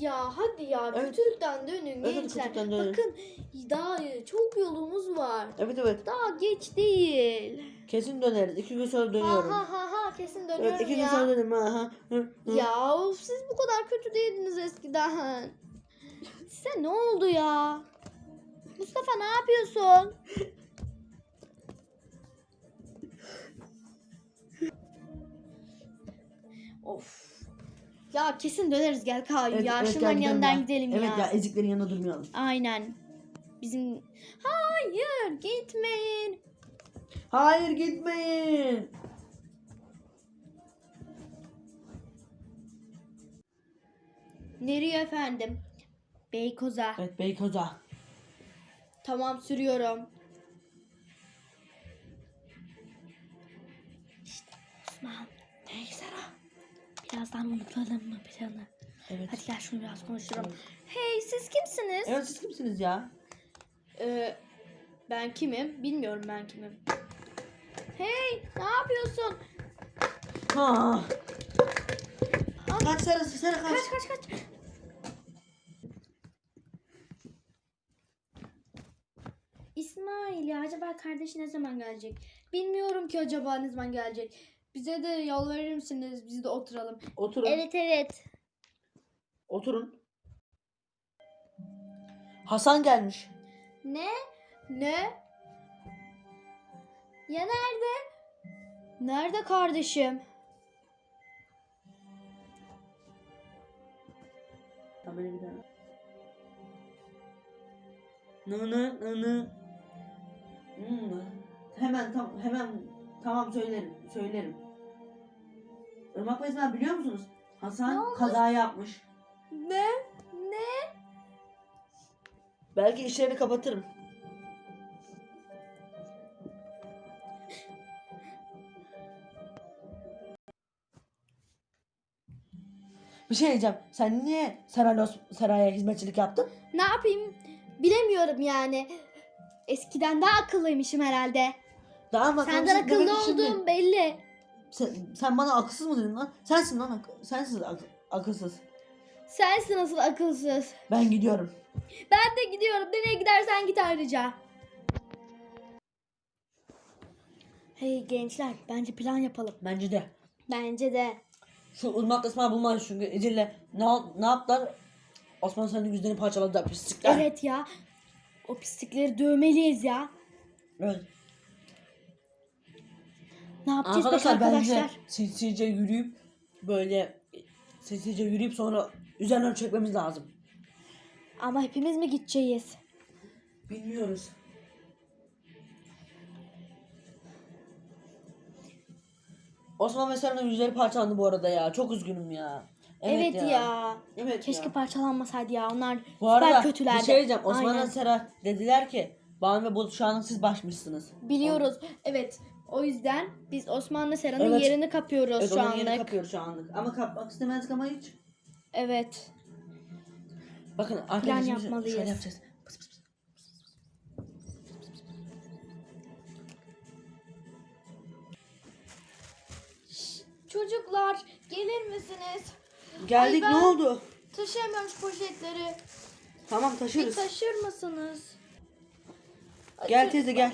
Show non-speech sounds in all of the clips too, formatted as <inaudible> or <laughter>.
Ya hadi ya Evet. kötülükten dönün Evet, gençler. kötülükten dönün. Bakın daha çok yolumuz var. Evet evet. Daha geç değil. Kesin döneriz. İki gün sonra dönüyorum. Ha ha ha kesin dönüyorum Evet iki gün ya. sonra dönüyorum. Ha, ha. Hı, hı. Ya of, siz bu kadar kötü değildiniz eskiden. Size ne oldu ya? Mustafa ne yapıyorsun? of. Ya kesin döneriz gel Kayu Evet, ya. evet, Şunların gel gidelim yanından ya. gidelim Evet ya. eziklerin yanında durmayalım. Aynen. Bizim... Hayır gitmeyin. Hayır gitmeyin. Nereye efendim? Beykoz'a. Evet Beykoz'a. Tamam sürüyorum. Birazdan unutalım mı planı? Evet. Hadi gel şunu biraz konuşalım. Evet. Hey siz kimsiniz? Evet siz kimsiniz ya? Ee, ben kimim? Bilmiyorum ben kimim. Hey ne yapıyorsun? Ha. Kaç sarısı sarı kaç. Kaç kaç kaç. İsmail ya acaba kardeşi ne zaman gelecek? Bilmiyorum ki acaba ne zaman gelecek. Bize de yol verir misiniz? Biz de oturalım. Oturun. Evet evet. Oturun. Hasan gelmiş. Ne? Ne? Ya nerede? Nerede kardeşim? Tamam beni bir daha. Nı nı nı nı. Hmm. Hemen tam hemen tamam söylerim söylerim. Irmak ve Esma biliyor musunuz? Ne Hasan oldu? kaza yapmış. Ne? Ne? Belki işlerini kapatırım. Bir şey diyeceğim. Sen niye Saralos Saray'a hizmetçilik yaptın? Ne yapayım? Bilemiyorum yani. Eskiden daha akıllıymışım herhalde. Daha bak Senden akıllı olduğum belli. Sen, sen bana akılsız mı dedin lan? Sensin lan ak- sensin ak- akılsız. Sensin asıl akılsız. Ben gidiyorum. Ben de gidiyorum. Nereye gidersen git ayrıca. Hey gençler bence plan yapalım. Bence de. Bence de. Şu Irmak Esma bulmaz çünkü Ecil'le ne, ne yaptılar? Osman senin yüzlerini parçaladılar pislikler. Evet ya. O pislikleri dövmeliyiz ya. Evet. Ne yapacağız peki Arkadaşlar arkadaşlar? bence sinsice yürüyüp böyle sinsice yürüyüp sonra üzerine çekmemiz lazım. Ama hepimiz mi gideceğiz? Bilmiyoruz. Osman ve Sera'nın yüzleri parçalandı bu arada ya. Çok üzgünüm ya. Evet, ya. Evet Keşke ya. parçalanmasaydı ya. Onlar Bu arada süper kötülerdi. bir şey diyeceğim. Osman Aynen. ve Sera dediler ki Banu ve Bulut şu an siz başmışsınız. Biliyoruz. Evet. O yüzden biz Osmanlı Sera'nın Evet. yerini kapıyoruz Evet şu onun anlık. yerini kapıyoruz şu anlık. Ama kapmak istemezdik ama hiç. Evet. Bakın arkadaşlar yapmalıyız. şöyle yapacağız. Pıs pıs pıs. Çocuklar gelir misiniz? Geldik Ay ne oldu? Taşıyamıyorum şu poşetleri. Tamam Bir taşırız. taşır mısınız? Gel teyze gel.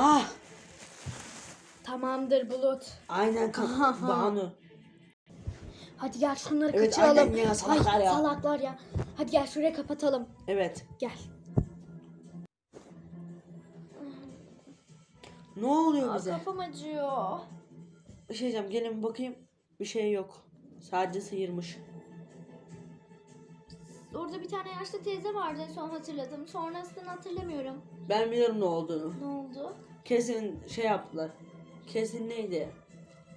Ah Tamamdır Bulut. aynen kan Aha. Banu. Hadi gel şunları Evet, kaçıralım. aynen ya, salaklar Ay, ya. Salaklar ya. Hadi gel şuraya kapatalım. Evet. Gel. Ne oluyor Aa, bize? kafam acıyor. Bir şey diyeceğim gelin bakayım. Bir şey yok. Sadece sıyırmış. Orada bir tane yaşlı teyze vardı en son hatırladım. Sonrasını hatırlamıyorum. Ben biliyorum ne olduğunu. Ne oldu? Kesin şey yaptılar. Kesin neydi?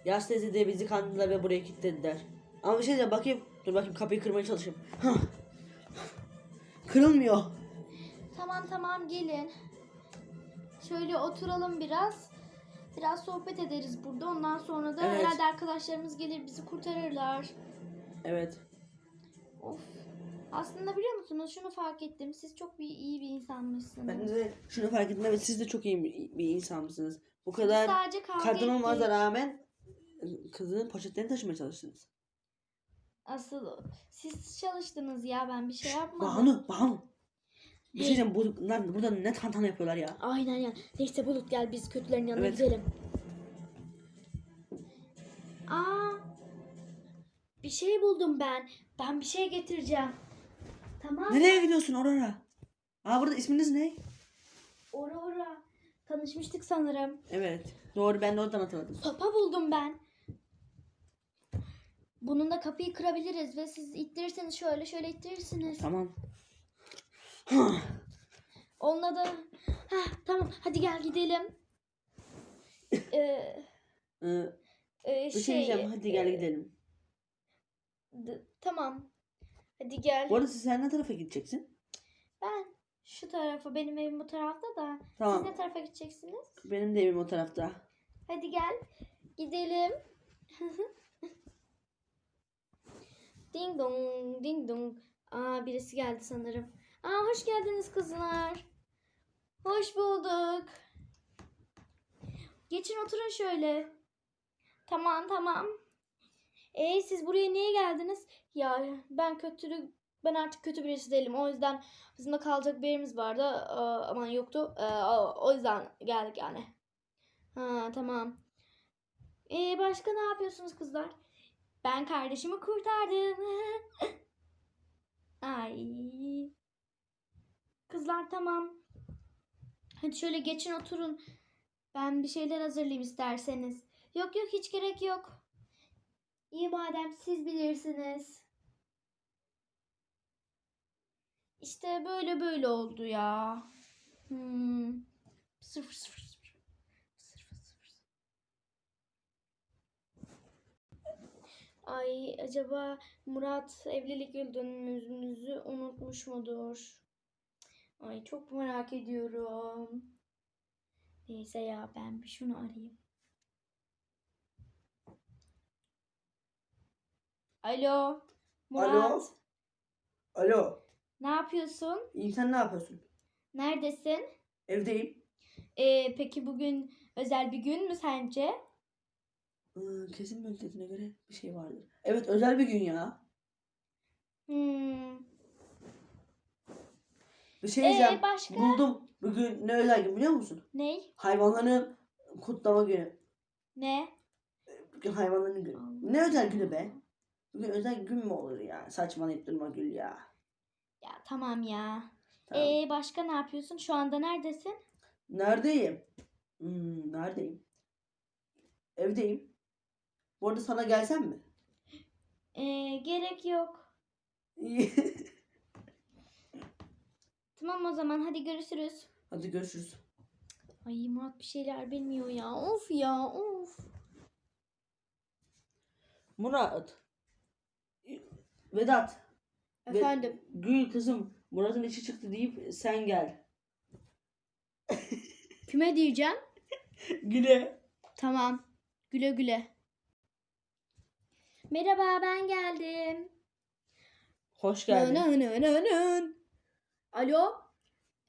Yaz teyze de bizi kandırdılar ve buraya kilitlediler. Ama bir şey diyeceğim bakayım. Dur bakayım kapıyı kırmaya çalışayım. Hah. Kırılmıyor. Tamam tamam gelin. Şöyle oturalım biraz. Biraz sohbet ederiz burada. Ondan sonra da Evet. herhalde arkadaşlarımız gelir bizi kurtarırlar. Evet. Of. Aslında biliyor musunuz şunu fark ettim. Siz çok bir iyi bir insanmışsınız. Ben de şunu fark ettim. Evet siz de çok iyi bir, bir insan mısınız. Bu kadar sadece kavga kadın olmanıza ettik. rağmen kızının poşetlerini taşımaya çalıştınız. Asıl siz çalıştınız ya ben bir şey yapmadım. Banu, Banu. Bir şey diyeceğim, bunlar burada ne tantana yapıyorlar ya. Aynen ya. Neyse Bulut gel biz kötülerin yanına Evet. gidelim. Aa. Bir şey buldum ben. Ben bir şey getireceğim. Tamam. Nereye gidiyorsun oraya? Aa burada isminiz ne? Ora ora. Tanışmıştık sanırım. Evet. Doğru ben de oradan hatırladım. Sopa buldum ben. Bununla kapıyı kırabiliriz ve siz ittirirseniz şöyle şöyle ittirirsiniz. Tamam. <sighs> Onunla da... Heh, tamam hadi gel gidelim. <laughs> Ee, Ee, e, şey diyeceğim hadi gel e, gidelim. d- tamam. Hadi gel. Bu arada sen ne tarafa gideceksin? Ben şu tarafa, benim evim bu tarafta da. Siz Tamam. ne tarafa gideceksiniz? Benim de evim o tarafta. Hadi gel. Gidelim. <laughs> ding dong, ding dong. Aa birisi geldi sanırım. Aa hoş geldiniz kızlar. Hoş bulduk. Geçin oturun şöyle. Tamam tamam. E siz buraya niye geldiniz? Ya ben kötülük ben artık kötü birisi değilim. O yüzden bizim de kalacak bir yerimiz vardı. Aa, aman yoktu. Aa, o yüzden geldik yani. Ha tamam. Ee, başka ne yapıyorsunuz kızlar? Ben kardeşimi kurtardım. <laughs> Ay. Kızlar tamam. Hadi şöyle geçin oturun. Ben bir şeyler hazırlayayım isterseniz. Yok yok hiç gerek yok. İyi madem siz bilirsiniz. İşte böyle böyle oldu ya. Hmm. Sıfır sıfır. Ay acaba Murat evlilik yıl dönümümüzü unutmuş mudur? Ay çok merak ediyorum. Neyse ya ben bir şunu arayayım. Alo. Murat. Alo. Alo. Ne yapıyorsun? İyi sen ne yapıyorsun? Neredesin? Evdeyim. Ee, peki bugün özel bir gün mü sence? Ee, kesin müddetine göre bir şey vardır. Evet özel bir gün ya. Hmm. Bir şey diyeceğim. Ee, başka? Buldum. Bugün ne özel gün biliyor musun? Ney? Hayvanların kutlama günü. Ne? Bugün hayvanların günü. Ne özel günü be? Bugün özel gün mü olur ya? Saçmalayıp durma Gül ya. Ya tamam ya. Tamam. Ee, başka ne yapıyorsun? Şu anda neredesin? Neredeyim? Hmm, neredeyim? Evdeyim. Bu arada sana gelsem mi? Ee, gerek yok. <laughs> Tamam o zaman hadi görüşürüz. Hadi görüşürüz. Ay Murat bir şeyler bilmiyor ya. Of ya of. Murat. Vedat. Ve- Efendim. Gül kızım Murat'ın işi çıktı deyip sen gel. <laughs> Kime diyeceğim? Güle. Tamam. Güle güle. Merhaba ben geldim. Hoş geldin. Nı nı nı nı. Alo.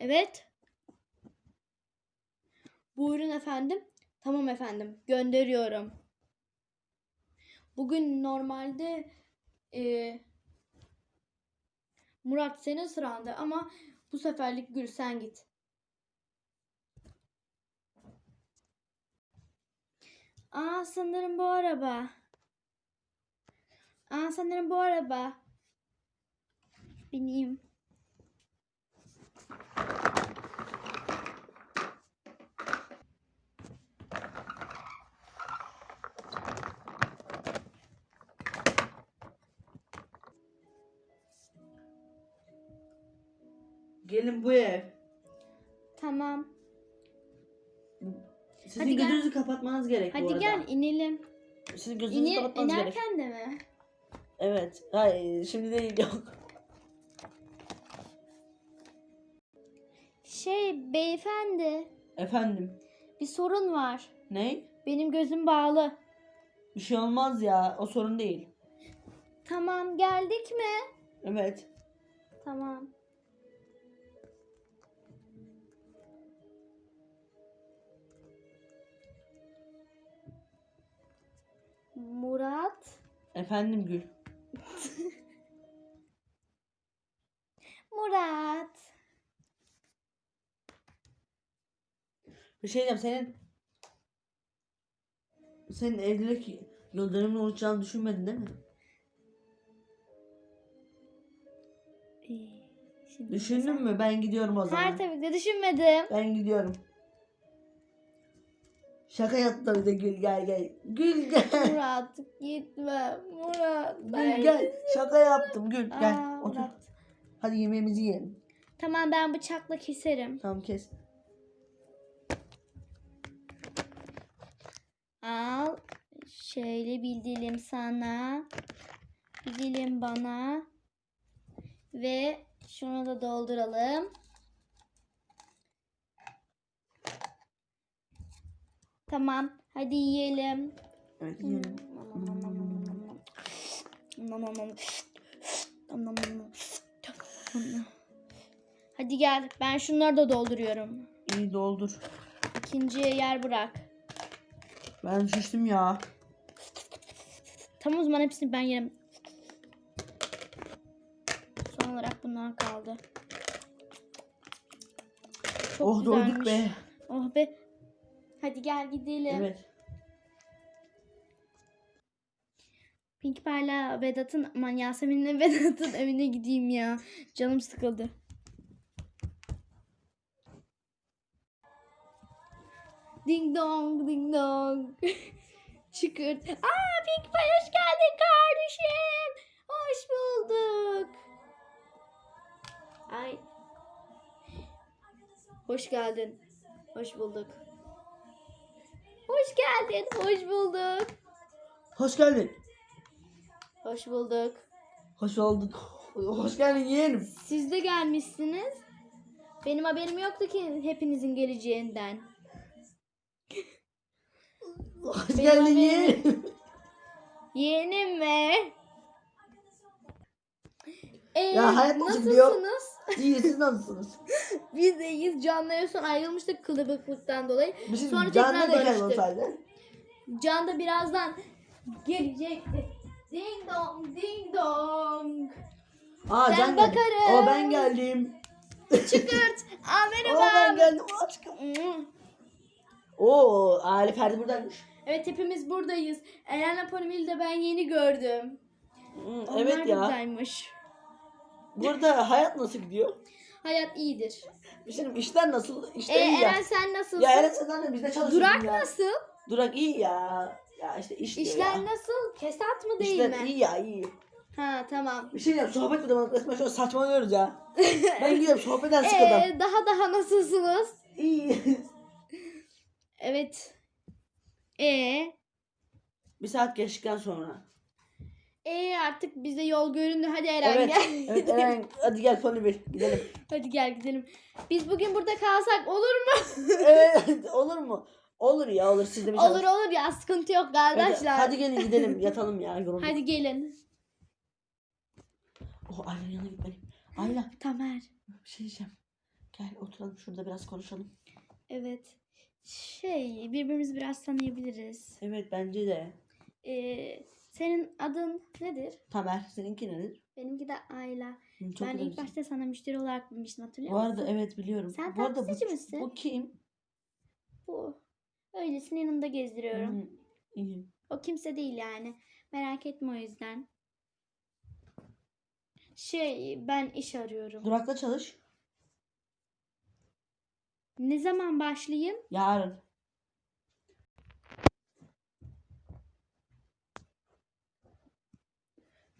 Evet. Buyurun efendim. Tamam efendim. Gönderiyorum. Bugün normalde e, Murat senin sıranda ama bu seferlik Gül sen git. Aa sanırım bu araba. Aa sanırım bu araba. Bineyim. Gelin bu ev. Tamam. Sizin Hadi gel. gözünüzü kapatmanız gerek bu Hadi arada. gel inelim. Sizin gözünüzü İni, kapatmanız gerek. inerken de mi? Evet. Hayır şimdi değil <laughs> yok. Şey beyefendi Efendim. bir sorun var. Ne? Benim gözüm bağlı. Bir şey olmaz ya. O sorun değil. Tamam geldik mi? Evet. Tamam. Efendim Gül. <laughs> Murat. Bir şey diyeceğim senin senin evlilik yıl dönümünü olacağını düşünmedin değil mi? Ee, şimdi Düşündün mü? Ben gidiyorum o zaman. Her tabii ki düşünmedim. Ben gidiyorum. Şaka yaptı bir de Gül gel gel. Gül gel. Murat gitme. Murat. Gül gel. Şaka yaptım Gül gel. Aa, Otur. Murat. Hadi yemeğimizi yiyelim. Tamam ben bıçakla keserim. Tamam kes. Al. Şöyle bir dilim sana. Bir dilim bana. Ve şunu da dolduralım. Tamam. Hadi yiyelim. Evet yiyelim. Hadi gel. Ben şunları da dolduruyorum. İyi doldur. İkinciye yer bırak. Ben şiştim ya. Tamam o zaman hepsini ben yerim. Son olarak bunlar kaldı. Çok oh doyduk güzelmiş. be. Oh be. Hadi gel gidelim. Evet. Pink Par'la Vedat'ın aman Yasemin'le <laughs> Vedat'ın evine gideyim ya. Canım sıkıldı. Ding dong ding dong. <laughs> Çıkırt. Aa Pink Pie hoş geldin kardeşim. Hoş bulduk. Ay. Hoş geldin. Hoş bulduk. Hoş geldin. Hoş bulduk. Hoş geldin. Hoş bulduk. Hoş olduk. Hoş geldin yeğenim. Siz de gelmişsiniz. Benim haberim yoktu ki hepinizin geleceğinden. Hoş Benim geldin haberim- yeğenim. Yeğenim mi? Ee, Ya hayat nasılsınız? İyi siz <laughs> nasılsınız? Biz de iyiyiz. Can'la en son ayrılmıştık kılıbıklıktan dolayı. Bir şey Sonra tekrar nerede barıştık. olsaydı? Can da birazdan gelecekti. Ding dong ding dong. Aa Ben Can geldi. bakarım. O ben geldim. <laughs> Çıkırt. Aa O ben merhaba. geldim aşkım. Hmm. Oo Ali Ferdi buradaymış. Evet hepimiz buradayız. Eren'le Ponimil'i de ben yeni gördüm. Hmm, Onlar evet ya. buradaymış. Burada hayat nasıl gidiyor? Hayat iyidir. Diyeyim, işler nasıl? İşler Ee, iyi ya. Eren sen nasılsın? Ya Eren sen anne bizde çalışıyorsun Durak ya. nasıl? Durak iyi ya. Ya işte iş diyor İşler ya. nasıl? Kesat mı değil İşler mi? iyi ya iyi. Ha tamam. Bir şey diyeyim sohbet edelim resmen şöyle saçmalıyoruz ya. <laughs> ben gidiyorum sohbetten sıkıldım. Ee, daha daha nasılsınız? İyi. Evet. Ee, bir saat geçtikten sonra. Ee artık bize yol göründü. Hadi Eren evet. gel. evet Eren hadi gel Pony bir gidelim. <laughs> Hadi gel gidelim. Biz bugün burada kalsak olur mu? <laughs> evet olur mu? Olur ya olur siz de bir olur olur ya sıkıntı yok kardeşler. Hadi gelin gidelim <laughs> yatalım ya yorulduk. Hadi gelin. Oh Ayla'nın yanına gitmeliyim. Ayla <gasps> Tamer. bir şey diyeceğim. Gel oturalım şurada biraz konuşalım. Evet. Şey birbirimizi biraz tanıyabiliriz. Evet bence de. Ee, senin adın nedir? Tamer seninki nedir? Benimki de Ayla. Hı, Çok ben ilk başta sana müşteri olarak binmiştim hatırlıyor Bu musun? arada evet biliyorum. Sen bu arada bu, misin? bu kim? Bu. Öylesine yanımda gezdiriyorum. Hı, iyi. O kimse değil yani. Merak etme o yüzden. Şey ben iş arıyorum. Durakta çalış. Ne zaman başlayayım? Yarın.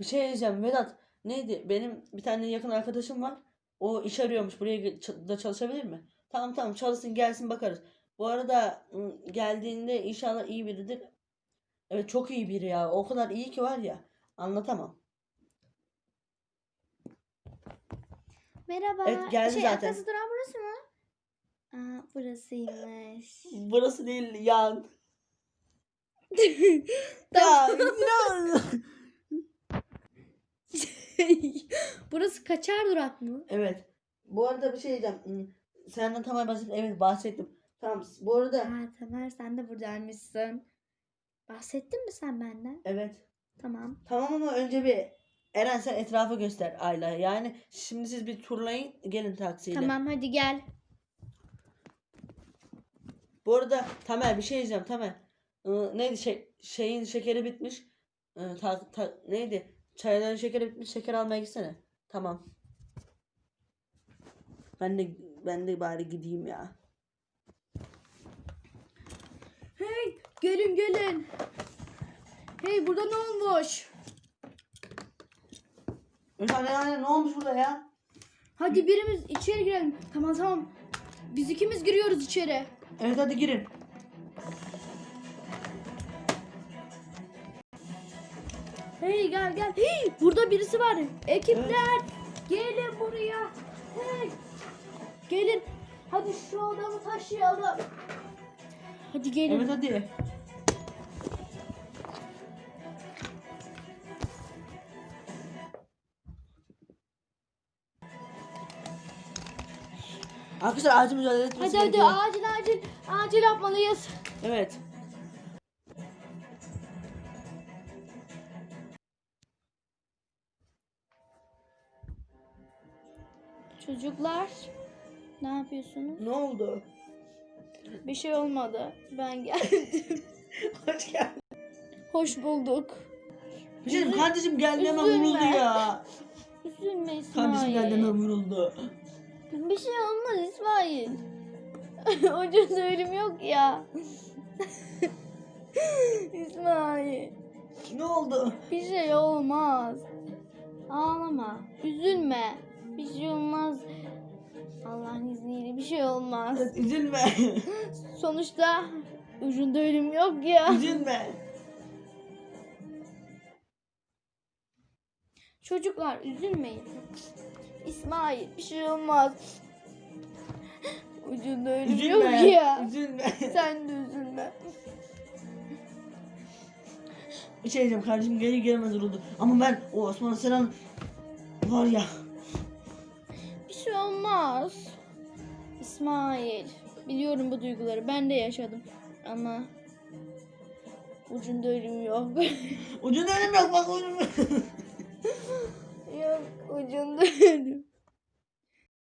Bir şey diyeceğim Vedat. Neydi? Benim bir tane yakın arkadaşım var. O iş arıyormuş. Buraya da çalışabilir mi? Tamam tamam çalışsın gelsin bakarız. Bu arada geldiğinde inşallah iyi biridir. Evet çok iyi biri ya. O kadar iyi ki var ya. Anlatamam. Merhaba. Evet, geldi şey, zaten. Akası duran burası mı? Aa, burasıymış. Burası değil yan. Tamam. <laughs> Ya, inan. <laughs> burası kaçar durak mı? Evet. Bu arada bir şey diyeceğim. Hmm, Senden tamam bahsettim. Evet bahsettim. Tamam. Bu arada Aa, Tamer sen de buradaymışsın. Bahsettin mi sen benden? evet. Tamam. Tamam ama önce bir Eren sen etrafı göster Ayla. Yani şimdi siz bir turlayın gelin taksiyle. Tamam hadi gel. Bu arada Tamer bir şey diyeceğim Tamer. Ee, neydi şey, şeyin şekeri bitmiş. Ee, ta- ta- neydi? Çayların şekeri bitmiş. Şeker almaya gitsene. Tamam. Ben de ben de bari gideyim ya. Hey gelin gelin. Hey burada ne olmuş? Mesela yani ne olmuş burada ya? Hadi birimiz içeri girelim. Tamam tamam. Biz ikimiz giriyoruz içeri. Evet hadi girin. Hey gel gel. Hey, burada birisi var. Ekipler gelin buraya. Hey. Gelin. Hadi şu adamı taşıyalım. Hadi gelin. Evet hadi. Arkadaşlar acil mücadele etmesi Hadi hadi gerekiyor. acil acil acil yapmalıyız. Evet. Çocuklar ne yapıyorsunuz? Ne oldu? Bir şey olmadı. Ben <laughs> geldim. Hoş geldin. Hoş bulduk. Bir şey diyeyim, kardeşim geldi hemen Üzülme. vuruldu ya. Üzülme İsmail. Kardeşim geldi hemen vuruldu. Bir şey olmaz İsmail. <laughs> Ucuz ölüm yok ya. <laughs> İsmail. Ne oldu? Bir şey olmaz. Ağlama. Üzülme. Bir şey olmaz. Allah'ın izniyle bir şey olmaz. Üzülme. <laughs> Sonuçta ucunda ölüm yok ya. Üzülme. Çocuklar üzülmeyin. İsmail bir şey olmaz. Ucunda ölüm Üzülme. yok ya. Üzülme. Sen de üzülme. Bir şey diyeceğim kardeşim geri gelmez vuruldu. Ama ben o Osman Senan var ya. İsmail. Biliyorum bu duyguları. Ben de yaşadım. Ama ucunda ölüm yok. Ucunda ölüm yok bak ölüm. <laughs> yok ucunda ölüm.